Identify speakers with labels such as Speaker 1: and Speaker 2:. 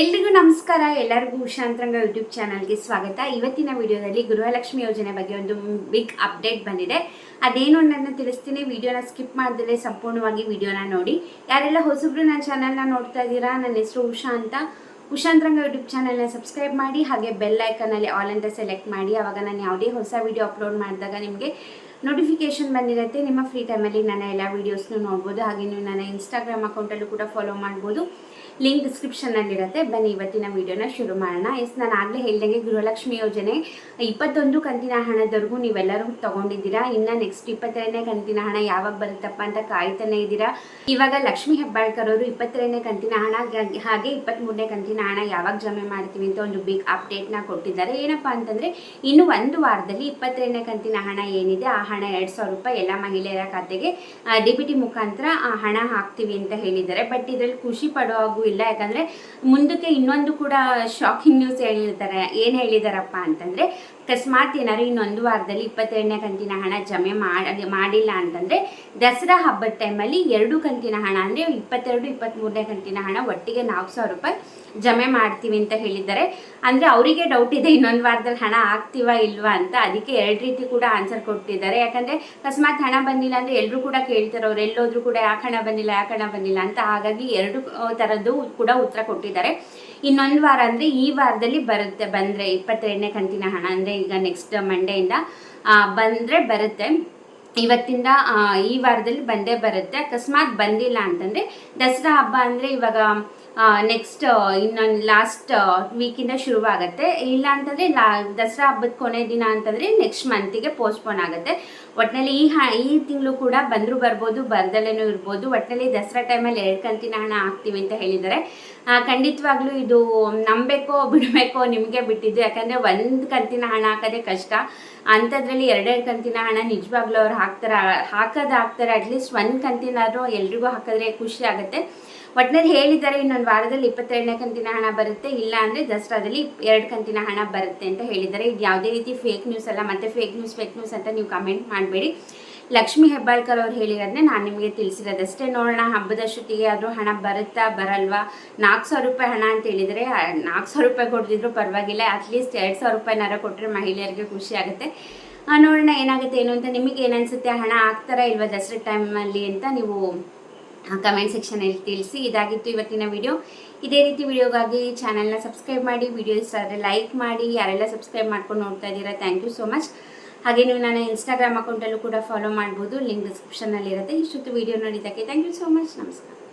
Speaker 1: ಎಲ್ರಿಗೂ ನಮಸ್ಕಾರ. ಎಲ್ಲರಿಗೂ ಉಷಾಂತರಂಗ ಯೂಟ್ಯೂಬ್ ಚಾನಲ್ಗೆ ಸ್ವಾಗತ. ಇವತ್ತಿನ ವಿಡಿಯೋದಲ್ಲಿ ಗೃಹಲಕ್ಷ್ಮಿ ಯೋಜನೆ ಬಗ್ಗೆ ಒಂದು ಬಿಗ್ ಅಪ್ಡೇಟ್ ಬಂದಿದೆ. ಅದೇನು ನನ್ನ ತಿಳಿಸ್ತೀನಿ. ವಿಡಿಯೋನ ಸ್ಕಿಪ್ ಮಾಡಿದ್ರೆ ಸಂಪೂರ್ಣವಾಗಿ ವಿಡಿಯೋನ ನೋಡಿ. ಯಾರೆಲ್ಲ ಹೊಸಬ್ರು ನನ್ನ ಚಾನಲ್ನ ನೋಡ್ತಾ ಇದ್ದೀರಾ, ನನ್ನ ಹೆಸರು ಉಷಾ ಅಂತ. ಉಷಾಂತರಂಗ ಯೂಟ್ಯೂಬ್ ಚಾನಲ್ನ ಸಬ್ಸ್ಕ್ರೈಬ್ ಮಾಡಿ, ಹಾಗೆ ಬೆಲ್ ಐಕನಲ್ಲಿ ಆಲ್ ಅಂತ ಸೆಲೆಕ್ಟ್ ಮಾಡಿ. ಆವಾಗ ನಾನು ಯಾವುದೇ ಹೊಸ ವಿಡಿಯೋ ಅಪ್ಲೋಡ್ ಮಾಡಿದಾಗ ನಿಮಗೆ ನೋಟಿಫಿಕೇಶನ್ ಬಂದಿರುತ್ತೆ. ನಿಮ್ಮ ಫ್ರೀ ಟೈಮಲ್ಲಿ ನನ್ನ ಎಲ್ಲ ವೀಡಿಯೋಸ್ನು ನೋಡ್ಬೋದು. ಹಾಗೆ ನೀವು ನನ್ನ ಇನ್ಸ್ಟಾಗ್ರಾಮ್ ಅಕೌಂಟಲ್ಲೂ ಕೂಡ ಫಾಲೋ ಮಾಡ್ಬೋದು. ಲಿಂಕ್ ಡಿಸ್ಕ್ರಿಪ್ಷನ್ನಲ್ಲಿರುತ್ತೆ ಬನ್ನಿ, ಇವತ್ತಿನ ವಿಡಿಯೋನ ಶುರು ಮಾಡೋಣ. ಎಸ್, ನಾನು ಆಗಲೇ ಹೇಳ್ದಂಗೆ ಗೃಹಲಕ್ಷ್ಮಿ ಯೋಜನೆ. ಇಪ್ಪತ್ತೊಂದು ಕಂತಿನ ಹಣದವರೆಗೂ ನೀವೆಲ್ಲರೂ ತೊಗೊಂಡಿದ್ದೀರಾ? ಇನ್ನು ನೆಕ್ಸ್ಟ್ ಇಪ್ಪತ್ತೆರಡನೇ ಕಂತಿನ ಹಣ ಯಾವಾಗ ಬರುತ್ತಪ್ಪ ಅಂತ ಕಾಯ್ತಾನೆ ಇದ್ದೀರಾ? ಇವಾಗ ಲಕ್ಷ್ಮಿ ಹೆಬ್ಬಾಳ್ಕರ್ ಅವರು ಇಪ್ಪತ್ತೆರಡನೇ ಕಂತಿನ ಹಣ, ಹಾಗೆ ಇಪ್ಪತ್ತ್ಮೂರನೇ ಕಂತಿನ ಹಣ ಯಾವಾಗ ಜಮೆ ಮಾಡ್ತೀವಿ ಅಂತ ಒಂದು ಬಿಗ್ ಅಪ್ಡೇಟ್ನ ಕೊಟ್ಟಿದ್ದಾರೆ. ಏನಪ್ಪ ಅಂತಂದರೆ, ಇನ್ನು ಒಂದು ವಾರದಲ್ಲಿ ಇಪ್ಪತ್ತೆರಡನೇ ಕಂತಿನ ಹಣ ಏನಿದೆ, ಆ ಹಣ ಎರಡು ಸಾವಿರ ರೂಪಾಯಿ ಎಲ್ಲ ಮಹಿಳೆಯರ ಖಾತೆಗೆ ಡಿ ಬಿ ಟಿ ಮುಖಾಂತರ ಹಣ ಹಾಕ್ತೀವಿ ಅಂತ ಹೇಳಿದ್ದಾರೆ. ಬಟ್ ಇದರಲ್ಲಿ ಖುಷಿ ಪಡೋ ಹಾಗೂ ಇಲ್ಲ, ಯಾಕಂದರೆ ಮುಂದಕ್ಕೆ ಇನ್ನೊಂದು ಕೂಡ ಶಾಕಿಂಗ್ ನ್ಯೂಸ್ ಹೇಳಿರ್ತಾರೆ. ಏನು ಹೇಳಿದಾರಪ್ಪ ಅಂತಂದರೆ ಅಕಸ್ಮಾತ್ ಏನಾದ್ರು ಇನ್ನೊಂದು ವಾರದಲ್ಲಿ ಇಪ್ಪತ್ತೆರಡನೇ ಕಂತಿನ ಹಣ ಜಮೆ ಮಾಡಿ ಮಾಡಿಲ್ಲ ಅಂತಂದರೆ ದಸರಾ ಹಬ್ಬದ ಟೈಮಲ್ಲಿ ಎರಡು ಕಂತಿನ ಹಣ, ಅಂದರೆ ಇಪ್ಪತ್ತೆರಡು ಇಪ್ಪತ್ತ್ಮೂರನೇ ಕಂತಿನ ಹಣ ಒಟ್ಟಿಗೆ ನಾಲ್ಕು ಸಾವಿರ ರೂಪಾಯಿ ಜಮೆ ಮಾಡ್ತೀವಿ ಅಂತ ಹೇಳಿದ್ದಾರೆ. ಅಂದರೆ ಅವರಿಗೆ ಡೌಟ್ ಇದೆ ಇನ್ನೊಂದು ವಾರದಲ್ಲಿ ಹಣ ಆಗ್ತೀವಾ ಇಲ್ವಾ ಅಂತ ಅದಕ್ಕೆ ಎರಡು ರೀತಿ ಕೂಡ ಆನ್ಸರ್ ಕೊಟ್ಟಿದ್ದಾರೆ. ಯಾಕಂದರೆ ಅಕಸ್ಮಾತ್ ಹಣ ಬಂದಿಲ್ಲ ಅಂದರೆ ಎಲ್ಲರೂ ಕೂಡ ಕೇಳ್ತಾರೆ, ಅವ್ರು ಎಲ್ಲೋದ್ರೂ ಕೂಡ ಯಾಕೆ ಹಣ ಬಂದಿಲ್ಲ ಯಾಕೆ ಹಣ ಬಂದಿಲ್ಲ ಅಂತ ಹಾಗಾಗಿ ಎರಡು ಥರದ್ದು ಕೂಡ ಉತ್ತರ ಕೊಟ್ಟಿದ್ದಾರೆ. ಇನ್ನೊಂದು ವಾರ ಅಂದರೆ ಈ ವಾರದಲ್ಲಿ ಬರುತ್ತೆ ಬಂದರೆ ಇಪ್ಪತ್ತೆರಡನೇ ಕಂತಿನ ಹಣ ಅಂದರೆ ಈಗ ನೆಕ್ಸ್ಟ್ ಮಂಡೆಯಿಂದ ಬಂದರೆ ಬರುತ್ತೆ. ಇವತ್ತಿಂದ ಈ ವಾರದಲ್ಲಿ ಬಂದೇ ಬರುತ್ತೆ. ಅಕಸ್ಮಾತ್ ಬಂದಿಲ್ಲ ಅಂತಂದರೆ ದಸರಾ ಹಬ್ಬ ಅಂದರೆ ಇವಾಗ ನೆಕ್ಸ್ಟ್ ಇನ್ನೊಂದು ಲಾಸ್ಟ್ ವೀಕಿಂದ ಶುರುವಾಗುತ್ತೆ. ಇಲ್ಲ ಅಂತಂದರೆ ಲಾ, ದಸರಾ ಹಬ್ಬದ ಕೊನೆ ದಿನ ಅಂತಂದರೆ ನೆಕ್ಸ್ಟ್ ಮಂತಿಗೆ ಪೋಸ್ಟ್ಪೋನ್ ಆಗುತ್ತೆ. ಒಟ್ಟಿನಲ್ಲಿ ಈ ಹ, ಈ ತಿಂಗಳು ಕೂಡ ಬಂದರೂ ಬರ್ಬೋದು ಬರ್ದಲೇನೂ ಇರ್ಬೋದು. ಒಟ್ಟಿನಲ್ಲಿ ದಸರಾ ಟೈಮಲ್ಲಿ ಎರಡು ಕಂತಿನ ಹಣ ಹಾಕ್ತೀವಿ ಅಂತ ಹೇಳಿದ್ದಾರೆ. ಖಂಡಿತವಾಗ್ಲೂ ಇದು ನಂಬಬೇಕೋ, ಬಿಡಬೇಕೋ ನಿಮಗೆ ಬಿಟ್ಟಿದ್ದು. ಯಾಕಂದರೆ ಒಂದು ಕಂತಿನ ಹಣ ಹಾಕೋದೇ ಕಷ್ಟ. ಅಂಥದ್ರಲ್ಲಿ ಎರಡೆರಡು ಕಂತಿನ ಹಣ ನಿಜವಾಗ್ಲೂ ಅವ್ರು ಹಾಕ್ತಾರೆ, ಹಾಕೋದು ಹಾಕ್ತಾರೆ. ಅಟ್ಲೀಸ್ಟ್ ಒಂದು ಕಂತಿನಾದರೂ ಎಲ್ರಿಗೂ ಹಾಕಿದ್ರೆ ಖುಷಿ ಆಗುತ್ತೆ. ಒಟ್ಟಿನಲ್ಲಿ ಹೇಳಿದ್ದಾರೆ, ಇನ್ನೊಂದು ವಾರದಲ್ಲಿ ಇಪ್ಪತ್ತೆರಡನೇ ಕಂತಿನ ಹಣ ಬರುತ್ತೆ, ಇಲ್ಲ ಅಂದರೆ ದಸರಾದಲ್ಲಿ ಎರಡು ಕಂತಿನ ಹಣ ಬರುತ್ತೆ ಅಂತ ಹೇಳಿದ್ದಾರೆ. ಇದು ಯಾವುದೇ ರೀತಿ ಫೇಕ್ ನ್ಯೂಸ್ ಅಲ್ಲ, ಮತ್ತೆ ಫೇಕ್ ನ್ಯೂಸ್ ಫೇಕ್ ನ್ಯೂಸ್ ಅಂತ ನೀವು ಕಮೆಂಟ್ ಮಾಡಬೇಡಿ. ಲಕ್ಷ್ಮಿ ಹೆಬ್ಬಾಳ್ಕರ್ ಅವ್ರು ಹೇಳಿರೋದನ್ನೇ ನಾನು ನಿಮಗೆ ತಿಳಿಸಿರೋದಷ್ಟೇ. ನೋಡೋಣ ಹಬ್ಬದಷ್ಟೊತ್ತಿಗೆ ಆದರೂ ಹಣ ಬರುತ್ತಾ, ಬರಲ್ವಾ? ನಾಲ್ಕು ಸಾವಿರ ರೂಪಾಯಿ ಹಣ ಅಂತ ಹೇಳಿದರೆ ನಾಲ್ಕು ಸಾವಿರ ರೂಪಾಯಿ ಕೊಡ್ತಿದ್ರು ಪರವಾಗಿಲ್ಲ ಅಟ್ಲೀಸ್ಟ್ ಎರಡು ಸಾವಿರ ರೂಪಾಯಿನಾರ ಕೊಟ್ಟರೆ ಮಹಿಳೆಯರಿಗೆ ಖುಷಿ ಆಗುತ್ತೆ. ನೋಡೋಣ ಏನಾಗುತ್ತೆ ಏನು ಅಂತ, ನಿಮಗೆ ಏನನ್ಸುತ್ತೆ ಹಣ ಹಾಕ್ತಾರಾ ಇಲ್ವಾ ದಸರಾ ಟೈಮಲ್ಲಿ ಅಂತ ನೀವು ಕಮೆಂಟ್ ಸೆಕ್ಷನಲ್ಲಿ ತಿಳಿಸಿ ಇದಾಗಿತ್ತು ಇವತ್ತಿನ ವಿಡಿಯೋ ಇದೇ ರೀತಿ ವಿಡಿಯೋಗಾಗಿ ಚಾನಲ್ನ ಸಬ್ಸ್ಕ್ರೈಬ್ ಮಾಡಿ ವಿಡಿಯೋ ಇಷ್ಟ ಆದರೆ ಲೈಕ್ ಮಾಡಿ, ಯಾರೆಲ್ಲ ಸಬ್ಸ್ಕ್ರೈಬ್ ಮಾಡ್ಕೊಂಡು ನೋಡ್ತಾ ಇದ್ದೀರಾ ಥ್ಯಾಂಕ್ ಯು ಸೋ ಮಚ್ ಹಾಗೆ ನೀವು ನನ್ನ ಇನ್ಸ್ಟಾಗ್ರಾಮ್ ಅಕೌಂಟಲ್ಲೂ ಕೂಡ ಫಾಲೋ ಮಾಡ್ಬೋದು ಲಿಂಕ್ ಡಿಸ್ಕ್ರಿಪ್ಷನಲ್ಲಿರುತ್ತೆ ಇಷ್ಟೊತ್ತು ವಿಡಿಯೋ ನೋಡಿದ್ದಕ್ಕೆ ಥ್ಯಾಂಕ್ ಯು ಸೋ ಮಚ್ ನಮಸ್ಕಾರ.